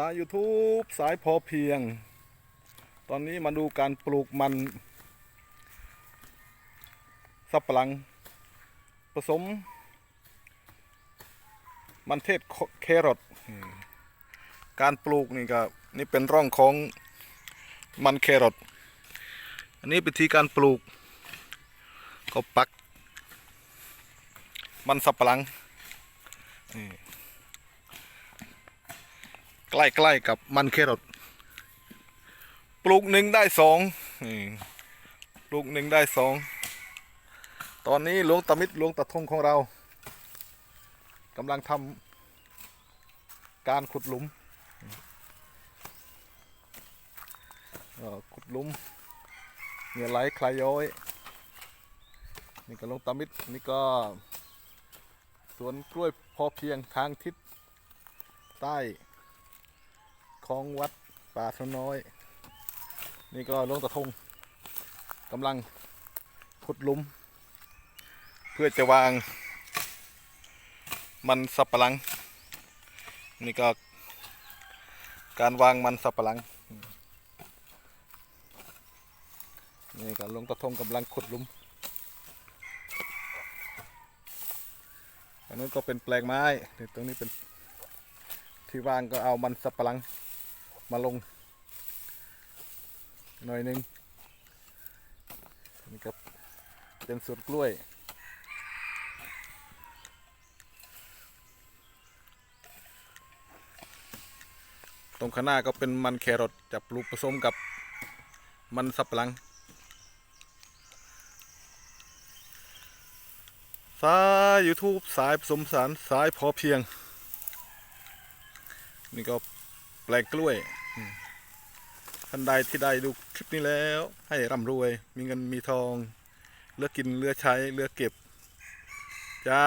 สาย YouTube สายพอเพียง ตอนนี้มาดูการปลูกมันสับปะหลัง ผสม มันเทศแครอทการปลูกนี่ก็นี่เป็นร่องของมันแครอทอันนี้เป็นที่การปลูก ก็ปัก มันสับปะหลังนี่ ใกล้ๆกับมันแครอทปลูกหนึ่งได้สองนี่ปลูกหนึ่งได้สองตอนนี้หลวงตามิตรหลวงตาทงของเรากำลังทำการขุดหลุมขุดหลุมเนี่ยไหลคลายย้อยนี่ก็หลวงตามิตรนี่ก็สวนกล้วยพอเพียงทางทิศใต้ ของวัดป่าสน้อย นี่ก็หลวงตาทงกำลังขุดลุม เพื่อจะวาง มันสับปะหลัง นี่ก็การวางมันสับปะหลัง นี่ก็หลวงตาทงกำลังขุดลุมอันนั้นก็เป็นแปลงไม้เดี๋ยวตรงนี้เป็นที่ว่างก็เอามันสับปะหลัง มาลง หน่อยหนึงนี่ก็เป็นสวนกล้วยตรงข้างหน้าก็เป็นมันแครอทจะปลูกผสมกับมันสับปะหลัง สาย YouTube สายผสมสารสายพอเพียง นี่ก็ แปลงกล้วย ท่านใดที่ได้ดูคลิปนี้แล้ว ให้ร่ำรวย มีเงินมีทอง เลือกกินเลือกใช้เลือกเก็บ จ้า